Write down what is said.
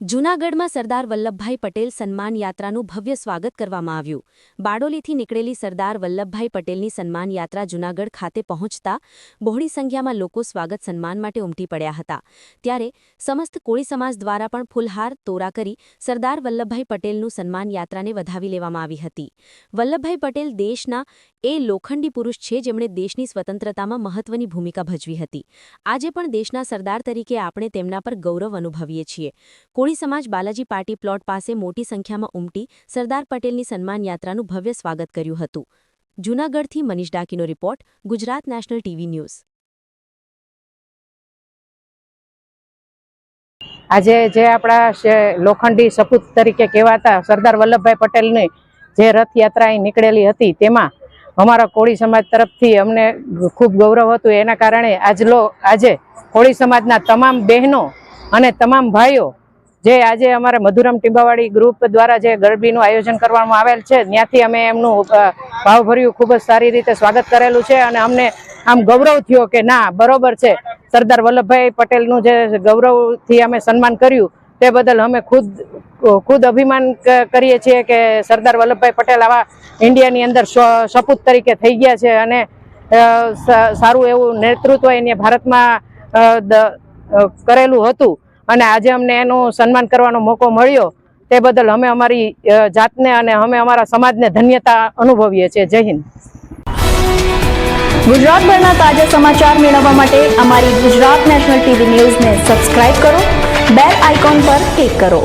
જૂનાગઢમાં સરદાર વલ્લભભાઈ પટેલ સન્માન યાત્રાનું ભવ્ય સ્વાગત કરવામાં આવ્યું. બારડોલીથી નીકળેલી સરદાર વલ્લભભાઈ પટેલની સન્માન યાત્રા જૂનાગઢ ખાતે પહોંચતા બહોળી સંખ્યામાં લોકો સ્વાગત સન્માન માટે ઉમટી પડ્યા હતા. ત્યારે સમસ્ત કોળી સમાજ દ્વારા પણ ફૂલહાર તોરા કરી સરદાર વલ્લભભાઈ પટેલનું સન્માન યાત્રાને વધાવી લેવામાં આવી હતી. વલ્લભભાઈ પટેલ દેશના એ લોખંડી પુરુષ છે જેમણે દેશની સ્વતંત્રતામાં મહત્વની ભૂમિકા ભજવી હતી. આજે પણ દેશના સરદાર તરીકે આપણે તેમના પર ગૌરવ અનુભવીએ છીએ. કોળી સમાજ બાલાજી પાર્ટી પ્લોટ પાસે મોટી સંખ્યામાં ઉમટી સરદાર પટેલની સન્માન યાત્રાનું ભવ્ય સ્વાગત કર્યું હતું. જૂનાગઢથી Manish ડાકીનો report, Gujarat national TV news. આજે જે આપણા લોખંડી સપૂત તરીકે કહેવાતા સરદાર વલ્લભભાઈ પટેલની જે રથયાત્રા અહીં નીકળેલી હતી, તેમાં અમારા કોળી સમાજ તરફથી અમને ખૂબ ગૌરવ હતું. એના કારણે આજલો, આજે કોળી સમાજના તમામ બહેનો અને તમામ ભાઈઓ જે આજે અમારે મધુરમ ટીંબાવાડી ગ્રુપ દ્વારા જે ગરબીનું આયોજન કરવામાં આવેલ છે, ત્યાંથી અમે એમનું ભાવભર્યું ખૂબ જ સારી રીતે સ્વાગત કરેલું છે અને અમને આમ ગૌરવ થયો કે ના, બરોબર છે. સરદાર વલ્લભભાઈ પટેલનું જે ગૌરવથી અમે સન્માન કર્યું, તે બદલ અમે ખુદ ખુદ અભિમાન કરીએ છીએ કે સરદાર વલ્લભભાઈ પટેલ આવા ઇન્ડિયાની અંદર સપૂત તરીકે થઈ ગયા છે અને સારું એવું નેતૃત્વ એને ભારતમાં કરેલું હતું. અને આજે અમને એનું સન્માન કરવાનો મોકો મળ્યો, તે બદલ અમે અમારી જાતને અને અમે અમારા સમાજને ધન્યતા અનુભવીએ છીએ. જય હિન્દ. ગુજરાતભરના તાજા સમાચાર મેળવવા માટે અમારી ગુજરાત નેશનલ ટીવી ન્યૂઝને સબસ્ક્રાઇબ કરો, બેલ આઇકોન પર ક્લિક કરો.